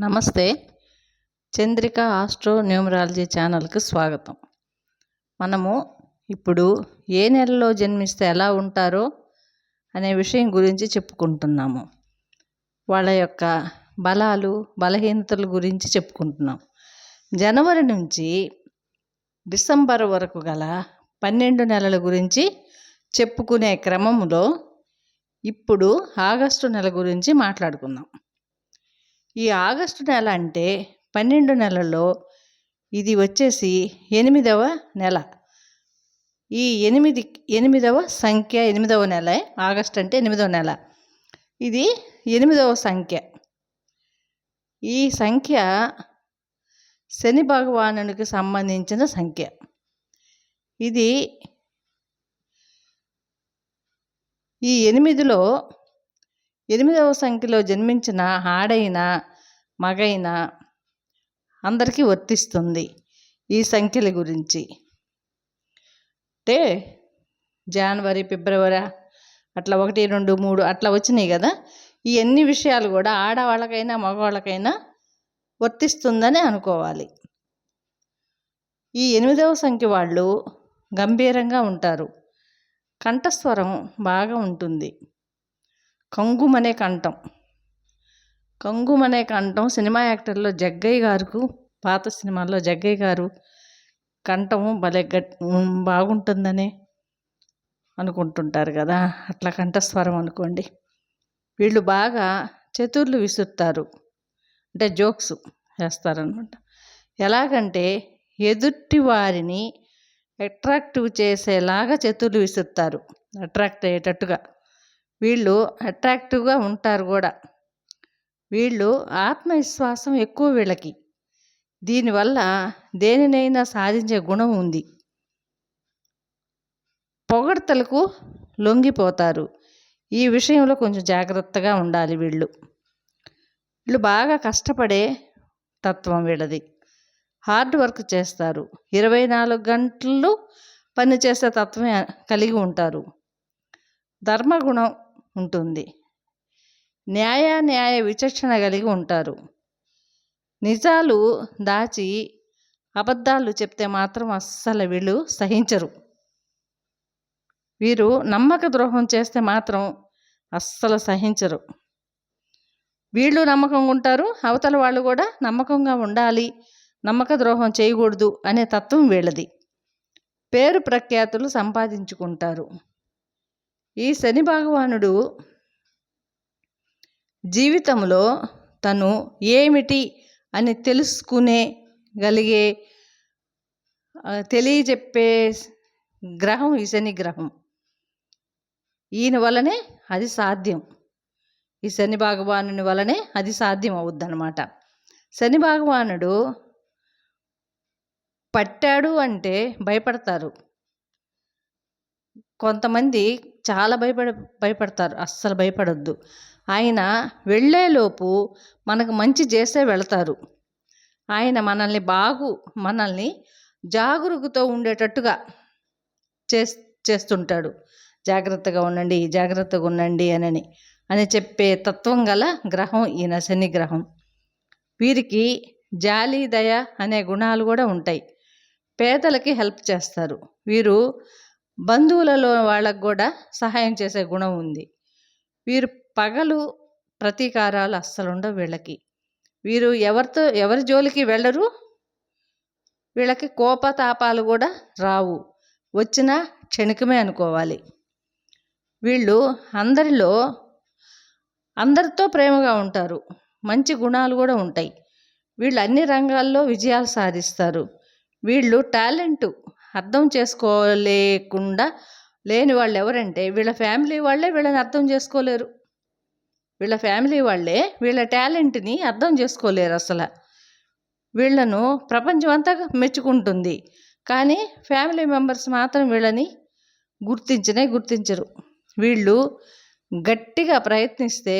నమస్తే. Chandrika astro numerology ఛానల్కి స్వాగతం. మనము ఇప్పుడు ఏ నెలలో జన్మిస్తే ఎలా ఉంటారో అనే విషయం గురించి చెప్పుకుంటున్నాము. వాళ్ళ యొక్క బలాలు బలహీనతల గురించి చెప్పుకుంటున్నాం. జనవరి నుంచి డిసెంబర్ వరకు గల పన్నెండు నెలల గురించి చెప్పుకునే క్రమంలో ఇప్పుడు ఆగస్టు నెల గురించి మాట్లాడుకుందాం. ఈ ఆగస్టు నెల అంటే పన్నెండు నెలల్లో ఇది వచ్చేసి ఎనిమిదవ నెల. ఈ ఎనిమిది ఎనిమిదవ సంఖ్య ఎనిమిదవ నెల ఆగస్ట్ అంటే ఎనిమిదవ నెల. ఇది ఎనిమిదవ సంఖ్య. ఈ సంఖ్య శని భగవానునికి సంబంధించిన సంఖ్య. ఇది ఈ ఎనిమిదిలో ఎనిమిదవ సంఖ్యలో జన్మించిన ఆడైన మగైన అందరికీ వర్తిస్తుంది ఈ సంఖ్యల గురించి. అంటే జనవరి ఫిబ్రవరి అట్లా ఒకటి రెండు మూడు అట్లా వచ్చినాయి కదా. ఈ అన్ని విషయాలు కూడా ఆడవాళ్ళకైనా మగవాళ్ళకైనా వర్తిస్తుందని అనుకోవాలి. ఈ ఎనిమిదవ సంఖ్య వాళ్ళు గంభీరంగా ఉంటారు. కంఠస్వరం బాగా ఉంటుంది. కంగుమనే కంఠం. కంగుమనే కంఠం సినిమా యాక్టర్లో జగ్గయ్య గారుకు పాత సినిమాల్లో జగ్గయ్య గారు కంఠం భలే గట్ బాగుంటుందని అనుకుంటుంటారు కదా. అట్లా కంఠస్వరం అనుకోండి. వీళ్ళు బాగా చతుర్లు విసురుతారు. అంటే జోక్స్ వేస్తారనమాట. ఎలాగంటే ఎదుటి వారిని అట్రాక్టివ్ చేసేలాగా చతుర్లు విసురుతారు. అట్రాక్ట్ అయ్యేటట్టుగా. వీళ్ళు అట్రాక్టివ్గా ఉంటారు కూడా. వీళ్ళు ఆత్మవిశ్వాసం ఎక్కువ వీళ్ళకి. దీనివల్ల దేనినైనా సాధించే గుణం ఉంది. పొగడతలకు లొంగిపోతారు. ఈ విషయంలో కొంచెం జాగ్రత్తగా ఉండాలి వీళ్ళు. వీళ్ళు బాగా కష్టపడే తత్వం వీళ్ళది. హార్డ్ వర్క్ చేస్తారు. ఇరవై నాలుగు గంటలు పనిచేసే తత్వం కలిగి ఉంటారు. ధర్మగుణం ఉంటుంది. న్యాయ న్యాయ విచక్షణ కలిగి ఉంటారు. నిజాలు దాచి అబద్ధాలు చెప్తే మాత్రం అస్సలు వీళ్ళు సహించరు. వీరు నమ్మక ద్రోహం చేస్తే మాత్రం అస్సలు సహించరు. వీళ్ళు నమ్మకంగా ఉంటారు అవతల వాళ్ళు కూడా నమ్మకంగా ఉండాలి నమ్మక ద్రోహం చేయకూడదు అనే తత్వం వీళ్ళది. పేరు ప్రఖ్యాతులు సంపాదించుకుంటారు. ఈ శని భగవానుడు జీవితంలో తను ఏమిటి అని తెలుసుకునే గలిగే తెలియజెప్పే గ్రహం ఈ శని గ్రహం. ఈయన వలనే అది సాధ్యం. ఈ శని భగవానుని వలనే అది సాధ్యం అవుద్దనమాట శని భగవానుడు పట్టాడు అంటే భయపడతారు. కొంతమంది చాలా భయపడ భయపడతారు. అస్సలు భయపడొద్దు. ఆయన వెళ్ళేలోపు మనకు మంచి చేసే వెళతారు. ఆయన మనల్ని బాగు మనల్ని జాగరూకతో ఉండేటట్టుగా చే చేస్తుంటాడు. జాగ్రత్తగా ఉండండి జాగ్రత్తగా ఉండండి అని అని చెప్పే తత్వం గల గ్రహం ఈయన శని గ్రహం. వీరికి జాలి దయ అనే గుణాలు కూడా ఉంటాయి. పేదలకి హెల్ప్ చేస్తారు. వీరు బంధువులలో వాళ్ళకు కూడా సహాయం చేసే గుణం ఉంది. వీరు పగలు ప్రతీకారాలు అస్సలు ఉండవు వీళ్ళకి. వీరు ఎవరితో ఎవరి జోలికి వెళ్ళరు. వీళ్ళకి కోపతాపాలు కూడా రావు. వచ్చిన క్షణికమే అనుకోవాలి. వీళ్ళు అందరిలో అందరితో ప్రేమగా ఉంటారు. మంచి గుణాలు కూడా ఉంటాయి. వీళ్ళు అన్ని రంగాల్లో విజయాలు సాధిస్తారు. వీళ్ళు టాలెంటు అర్థం చేసుకోలేకుండా లేని వాళ్ళు ఎవరంటే వీళ్ళ ఫ్యామిలీ వాళ్ళే వీళ్ళని అర్థం చేసుకోలేరు. వీళ్ళ ఫ్యామిలీ వాళ్ళే వీళ్ళ టాలెంట్ని అర్థం చేసుకోలేరు అసలు. వీళ్ళను ప్రపంచం అంతా మెచ్చుకుంటుంది. కానీ ఫ్యామిలీ మెంబర్స్ మాత్రం వీళ్ళని గుర్తించనే గుర్తించరు. వీళ్ళు గట్టిగా ప్రయత్నిస్తే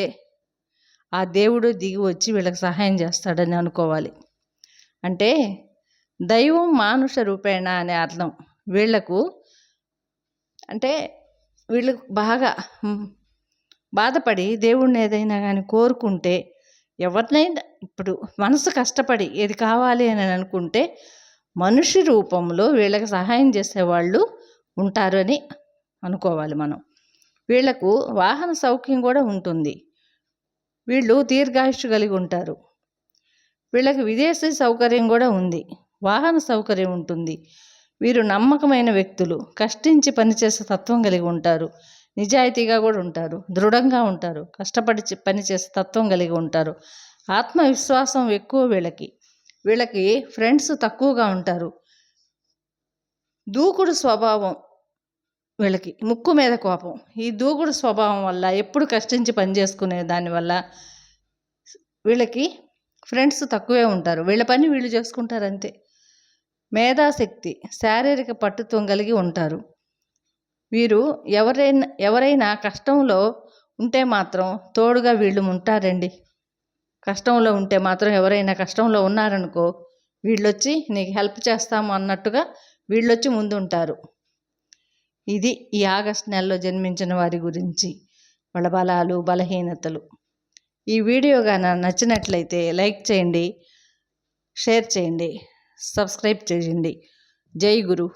ఆ దేవుడు దిగి వచ్చి వీళ్ళకి సహాయం చేస్తాడని అనుకోవాలి. అంటే దైవం మానుష రూపేణ అనే అర్థం. వీళ్ళకు అంటే వీళ్ళు బాగా బాధపడి దేవుణ్ణి ఏదైనా కానీ కోరుకుంటే ఎవరినైనా ఇప్పుడు మనసు కష్టపడి ఏది కావాలి అని అనుకుంటే మనిషి రూపంలో వీళ్ళకి సహాయం చేసేవాళ్ళు ఉంటారు అని అనుకోవాలి మనం. వీళ్ళకు వాహన సౌఖ్యం కూడా ఉంటుంది. వీళ్ళు దీర్ఘాయుష్ కలిగి ఉంటారు. వీళ్ళకి విదేశీ సౌకర్యం కూడా ఉంది. వాహన సౌకర్యం ఉంటుంది. వీరు నమ్మకమైన వ్యక్తులు కష్టించి పనిచేసే తత్వం కలిగి ఉంటారు. నిజాయితీగా కూడా ఉంటారు దృఢంగా ఉంటారు కష్టపడి పనిచేసే తత్వం కలిగి ఉంటారు. ఆత్మవిశ్వాసం ఎక్కువ వీళ్ళకి. వీళ్ళకి ఫ్రెండ్స్ తక్కువగా ఉంటారు. దూకుడు స్వభావం వీళ్ళకి ముక్కు మీద కోపం. ఈ దూకుడు స్వభావం వల్ల ఎప్పుడు కష్టించి పని చేసుకునే దానివల్ల వీళ్ళకి ఫ్రెండ్స్ తక్కువే ఉంటారు. వీళ్ళ పని వీళ్ళు చేసుకుంటారు అంతే. మేధాశక్తి శారీరక పట్టుత్వం కలిగి ఉంటారు. వీరు ఎవరైనా ఎవరైనా కష్టంలో ఉంటే మాత్రం తోడుగా వీళ్ళు ఉంటారండి. కష్టంలో ఉంటే మాత్రం ఎవరైనా కష్టంలో ఉన్నారనుకో వీళ్ళొచ్చి నీకు హెల్ప్ చేస్తాము అన్నట్టుగా వీళ్ళొచ్చి ముందుంటారు. ఇది ఈ ఆగస్ట్ నెలలో జన్మించిన వారి గురించి వాళ్ళ బలాలు బలహీనతలు. ఈ వీడియో కానీ నచ్చినట్లయితే లైక్ చేయండి షేర్ చేయండి సబ్స్క్రైబ్ చేయండి. జై గురు.